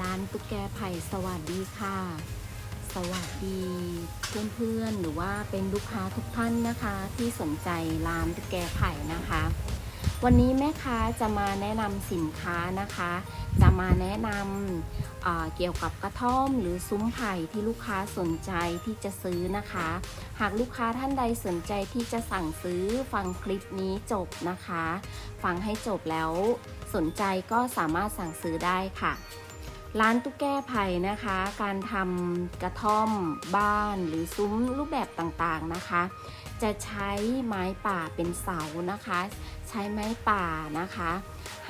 ร้านตุ๊กแกไผ่สวัสดีค่ะ สวัสดีเพื่อนๆหรือว่าเป็นลูกค้าทุกท่านนะคะ ที่สนใจร้านตุ๊กแกไผ่นะคะ วันนี้แม่ค้าจะมาแนะนำสินค้านะคะ จะมาแนะนำอ่าเกี่ยวกับกระท่อมหรือซุ้มไผ่ที่ลูกค้าสนใจที่จะซื้อนะคะ หากลูกค้าท่านใดสนใจที่จะสั่งซื้อฟังคลิปนี้จบนะคะ ฟังให้จบแล้วสนใจก็สามารถสั่งซื้อได้ค่ะ ร้านตุ๊กแก้ไผ่นะคะ การทำกระท่อมบ้านหรือซุ้มรูปแบบต่างๆนะคะ จะใช้ไม้ป่าเป็นเสานะคะ ใช้ไม้ป่านะคะ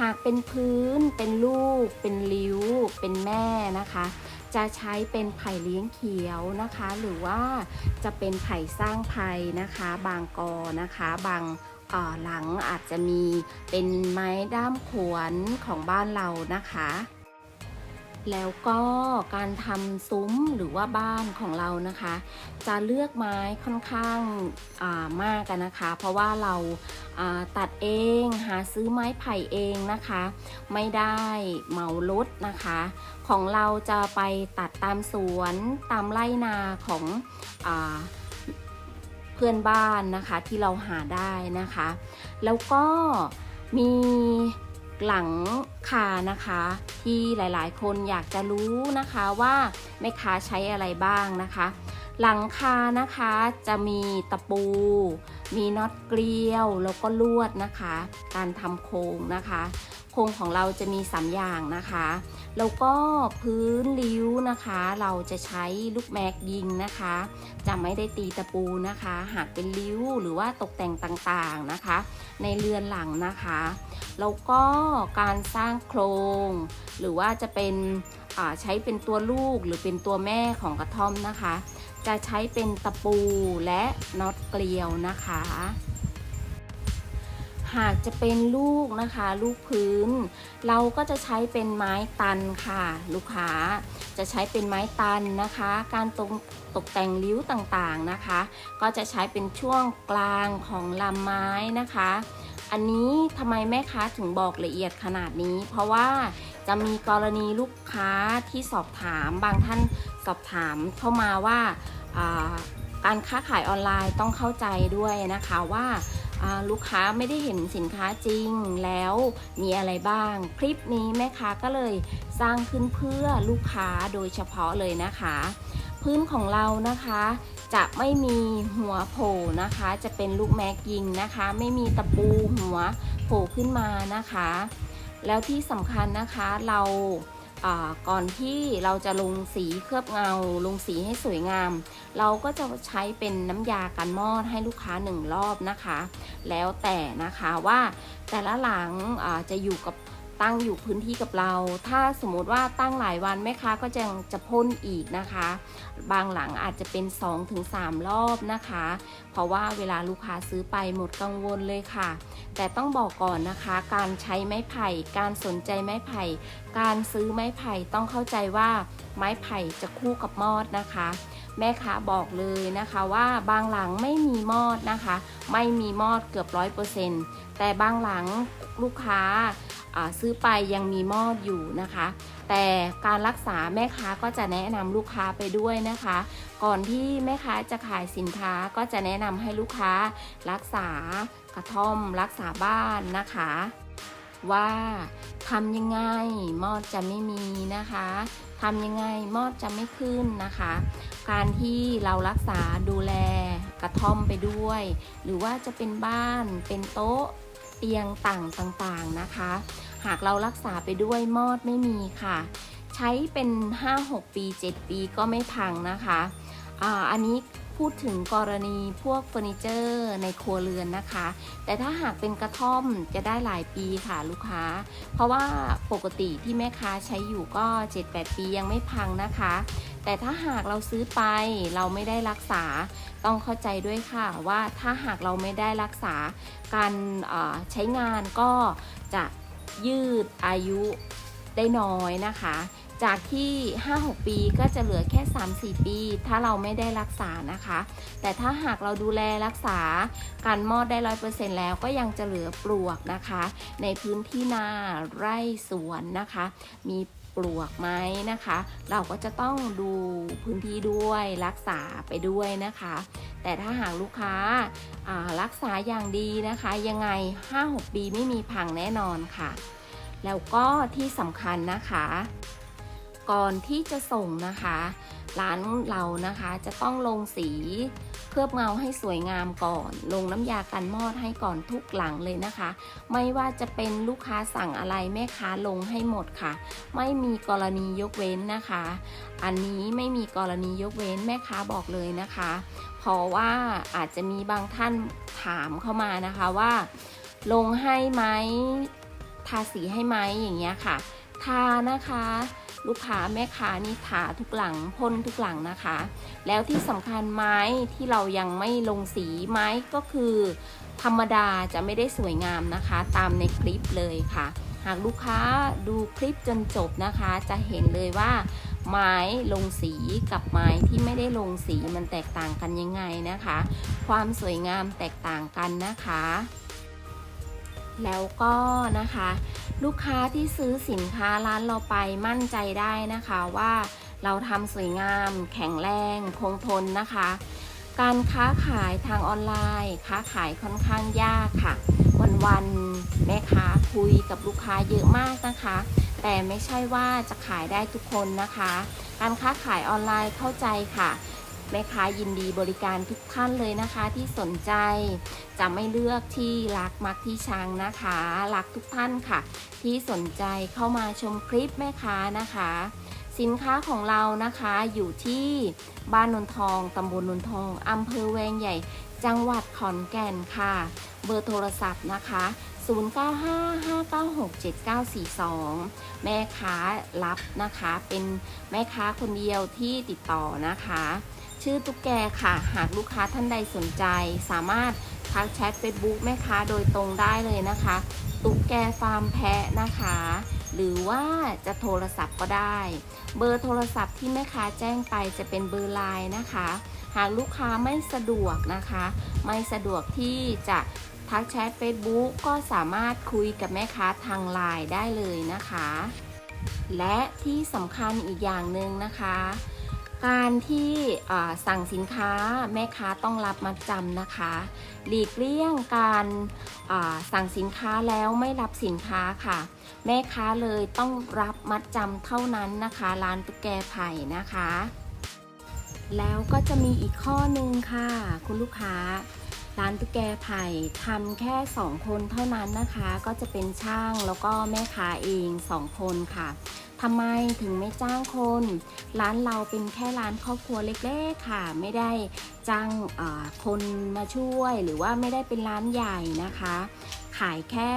หากเป็นพื้นเป็นลูก เป็นริ้ว เป็นแม่นะคะ จะใช้เป็นไผ่เลี้ยงเขียวนะคะ หรือว่าจะเป็นไผ่สร้างไผ่นะคะ บางกอนะคะ บางหลังอาจจะมีเป็นไม้ด้ามขวนของบ้านเรานะคะ แล้วก็การทำซุ้มหรือว่าบ้านของเรานะคะ จะเลือกไม้ค่อนข้างามากกันนะคะ เพราะว่าเราาตัดเองหาซื้อไม้ไผ่เองนะคะ ไม่ได้เหมารถนะคะ ของเราจะไปตัดตามสวนตามไร่นาของอเพื่อนบ้านนะคะที่เราหาได้นะคะ แล้วก็มี หลังคานะคะ ที่หลายๆ คนอยากจะรู้นะคะว่าแม่ค้าใช้อะไรบ้างนะคะ หลังคานะคะจะมีตะปู มีน็อตเกลียวแล้วก็ลวดนะคะ การทำโครงนะคะ โครงของเราจะมี 3 อย่างนะคะ แล้วก็พื้นริ้วนะคะ เราจะใช้ลูกแม็กยิงนะคะ จะไม่ได้ตีตะปูนะคะ หากเป็นริ้วหรือว่าตกแต่งต่างๆนะคะ ในเรือนหลังนะคะ แล้วก็การสร้างโครง หรือว่าจะเป็นใช้เป็นตัวลูกหรือเป็นตัวแม่ของกระท่อมนะคะ จะใช้เป็นตะปูและน็อตเกลียวนะคะ หากจะเป็นลูกนะคะ ลูกพื้น เราก็จะใช้เป็นไม้ตันค่ะ ลูกค้าจะใช้เป็นไม้ตันนะคะ การตกตกแต่งริ้วต่างๆนะคะ ก็จะใช้เป็นช่วงกลางของลำไม้นะคะ อันนี้ทำไมแม่ค้าถึงบอกละเอียดขนาดนี้ เพราะว่าจะมีกรณีลูกค้าที่สอบถามบางท่านสอบถามเข้ามาว่าการค้าขายออนไลน์ต้องเข้าใจด้วยนะคะว่า ลูกค้าไม่ได้เห็นสินค้าจริงแล้วมีอะไรบ้าง คลิปนี้แม่ค้าก็เลยสร้างขึ้นเพื่อลูกค้าโดยเฉพาะเลยนะคะ พื้นของเรานะคะจะไม่มีหัวโผล่นะคะ จะเป็นลูกแม็กยิงนะคะ ไม่มีตะปูหัวโผล่ขึ้นมานะคะ แล้วที่สำคัญนะคะเราอ่า ก่อนที่เราจะลงสีเคลือบเงา ลงสีให้สวยงาม เราก็จะใช้เป็นน้ำยากันมอดให้ลูกค้าหนึ่งรอบนะคะ แล้วแต่นะคะว่าแต่ละหลังจะอยู่กับ ตั้งอยู่พื้นที่กับเรา ถ้าสมมติว่าตั้งหลายวันแม่ค้าก็จะจะพ่นอีกนะคะ บางหลังอาจจะเป็น 2-3 รอบนะคะ เพราะว่าเวลาลูกค้าซื้อไปหมดกังวลเลยค่ะ แต่ต้องบอกก่อนนะคะ การใช้ไม้ไผ่ การสนใจไม้ไผ่ การซื้อไม้ไผ่ต้องเข้าใจว่าไม้ไผ่จะคู่กับมอดนะคะแม่ค้าบอกเลยนะคะว่าบางหลังไม่มีมอดนะคะ ไม่มีมอดเกือบร้อยเปอร์เซ็นต์แต่บางหลังลูกค้าอ่า ซื้อไปยังมีมอดอยู่นะคะ แต่การรักษาแม่ค้าก็จะแนะนำลูกค้าไปด้วยนะคะ ก่อนที่แม่ค้าจะขายสินค้าก็จะแนะนำให้ลูกค้า รักษากระท่อม รักษาบ้านนะคะ ว่าทำยังไงมอดจะไม่มีนะคะทำยังไงมอดจะไม่ขึ้นนะคะ การที่เรารักษาดูแลกระท่อมไปด้วย หรือว่าจะเป็นบ้านเป็นโต๊ะ เตียงต่างต่างๆนะคะ หากเรารักษาไปด้วยมอดไม่มีค่ะ ใช้เป็น 5-6 ปี 7 ปีก็ไม่พังนะคะอ่าอันนี้ พูดถึงกรณีพวกเฟอร์นิเจอร์ในครัวเรือนนะคะ แต่ถ้าหากเป็นกระท่อมจะได้หลายปีค่ะลูกค้า เพราะว่าปกติที่แม่ค้าใช้อยู่ก็ 7-8 ปียังไม่พังนะคะ แต่ถ้าหากเราซื้อไปเราไม่ได้รักษาต้องเข้าใจด้วยค่ะว่าถ้าหากเราไม่ได้รักษาการใช้งานก็จะยืดอายุได้น้อยนะคะ จากที่ 5-6 ปีก็จะเหลือแค่ 3-4 ปี ถ้าเราไม่ได้รักษานะคะ แต่ถ้าหากเราดูแลรักษาการมอดได้ร้อยเปอร์เซ็นต์แล้วก็ยังจะเหลือปลวกนะคะ ในพื้นที่นาไร่สวนนะคะ มีปลวกไหมนะคะ เราก็จะต้องดูพื้นที่ด้วยรักษาไปด้วยนะคะ แต่ถ้าหากลูกค้าารักษาอย่างดีนะคะ ยังไง 5-6 ปีไม่มีพังแน่นอนค่ะ แล้วก็ที่สำคัญนะคะ ก่อนที่จะส่งนะคะ ร้านเรานะคะจะต้องลงสีเคลือบเงาให้สวยงามก่อน ลงน้ำยากันมอดให้ก่อนทุกหลังเลยนะคะ ไม่ว่าจะเป็นลูกค้าสั่งอะไรแม่ค้าลงให้หมดค่ะ ไม่มีกรณียกเว้นนะคะ อันนี้ไม่มีกรณียกเว้นแม่ค้าบอกเลยนะคะ เพราะว่าอาจจะมีบางท่านถามเข้ามานะคะว่า ลงให้ไหมทาสีให้ไหมอย่างเงี้ยค่ะ ทานะคะ ลูกค้าแม่ค้านี่ทาทุกหลังพ่นทุกหลังนะคะ แล้วที่สำคัญไม้ที่เรายังไม่ลงสีไม้ก็คือ ธรรมดาจะไม่ได้สวยงามนะคะ ตามในคลิปเลยค่ะ หากลูกค้าดูคลิปจนจบนะคะ จะเห็นเลยว่า ไม้ลงสีกับไม้ที่ไม่ได้ลงสีมันแตกต่างกันยังไงนะคะ ความสวยงามแตกต่างกันนะคะ แล้วก็นะคะ ลูกค้าที่ซื้อสินค้าร้านเราไปมั่นใจได้นะคะว่าเราทำสวยงาม แข็งแรงคงทนนะคะ การค้าขายทางออนไลน์ ค้าขายค่อนข้างยากค่ะ วันๆแม่ค้าคุยกับลูกค้าเยอะมากนะคะ แต่ไม่ใช่ว่าจะขายได้ทุกคนนะคะ การค้าขายออนไลน์เข้าใจค่ะ แม่ค้ายินดีบริการทุกท่านเลยนะคะที่สนใจจะไม่เลือกที่รักมักที่ชังนะคะรักทุกท่านค่ะ ที่สนใจเข้ามาชมคลิปแม่ค้านะคะ สินค้าของเรานะคะอยู่ที่บ้านนนทองตำบลนนทองอำเภอแวงใหญ่ จังหวัดขอนแก่นค่ะ เบอร์โทรศัพท์นะคะ 0955967942 แม่ค้ารับนะคะเป็นแม่ค้าคนเดียวที่ติดต่อนะคะ ชื่อตุ๊กแกค่ะ หากลูกค้าท่านใดสนใจ สามารถทักแชท Facebook แม่ค้าโดยตรงได้เลยนะคะ ตุ๊กแกฟาร์มแพะนะคะ หรือว่าจะโทรศัพท์ก็ได้ เบอร์โทรศัพท์ที่แม่ค้าแจ้งไปจะเป็นเบอร์ไลน์นะคะ หากลูกค้าไม่สะดวกนะคะ ไม่สะดวกที่จะทักแชท Facebook ก็สามารถคุยกับแม่ค้าทางไลน์ได้เลยนะคะ และที่สำคัญอีกอย่างหนึ่งนะคะ การที่สั่งสินค้าแม่ค้าต้องรับมัดจำนะคะ หลีกเลี่ยงการสั่งสินค้าแล้วไม่รับสินค้าค่ะ แม่ค้าเลยต้องรับมัดจำเท่านั้นนะคะ ร้านตุ๊กแกไผ่นะคะ แล้วก็จะมีอีกข้อหนึ่งค่ะ คุณลูกค้า ร้านตุ๊กแกไผ่ทำแค่ 2 คนเท่านั้นนะคะ ก็จะเป็นช่างแล้วก็แม่ค้าเอง 2 คนค่ะ ทำไมถึงไม่จ้างคน ร้านเราเป็นแค่ร้านครอบครัวเล็กๆค่ะ ไม่ได้จ้างคนมาช่วย หรือว่าไม่ได้เป็นร้านใหญ่นะคะ ขายแค่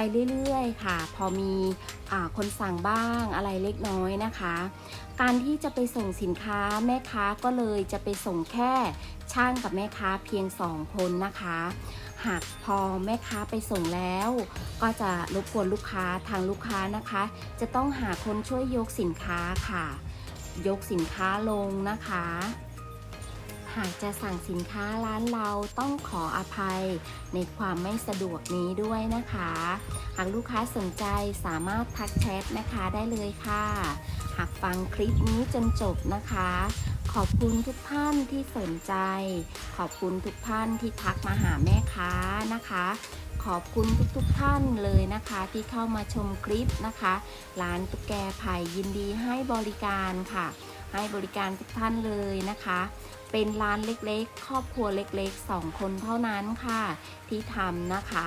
ไปเรื่อยๆค่ะ พอมีอคนสั่งบ้างอะไรเล็กน้อยนะคะ การที่จะไปส่งสินค้าแม่ค้าก็เลยจะไปส่งแค่ช่างกับแม่ค้าเพียงสองคนนะคะ หากพอแม่ค้าไปส่งแล้ว ก็จะรบกวนลูกค้าทางลูกค้านะคะ จะต้องหาคนช่วยยกสินค้าค่ะ ยกสินค้าลงนะคะ หากจะสั่งสินค้าร้านเราต้องขออภัยในความไม่สะดวกนี้ด้วยนะคะ หากลูกค้าสนใจสามารถทักแชทแม่ค้าได้เลยค่ะ หากฟังคลิปนี้จนจบนะคะ ขอบคุณทุกท่านที่สนใจ ขอบคุณทุกท่านที่ทักมาหาแม่ค้านะคะ ขอบคุณทุกๆท่านเลยนะคะ ที่เข้ามาชมคลิปนะคะ ร้านตุ๊กแกไผ่ยินดีให้บริการค่ะให้บริการทุกท่านเลยนะคะ เป็นร้านเล็กๆ ครอบครัวเล็กๆ 2 คนเท่านั้นค่ะ ที่ทำนะคะ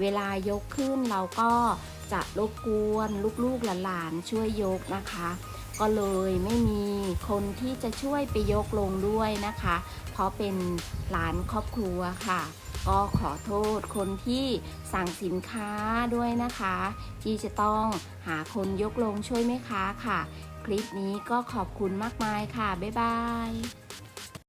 เวลายกขึ้นเราก็จะรบกวนลูกๆหลานๆช่วยยกนะคะ ก็เลยไม่มีคนที่จะช่วยไปยกลงด้วยนะคะ เพราะเป็นร้านครอบครัวค่ะ ก็ขอโทษคนที่สั่งสินค้าด้วยนะคะ ที่จะต้องหาคนยกลงช่วยแม่ค้าค่ะ คลิปนี้ก็ขอบคุณมากมายค่ะ บ๊ายบาย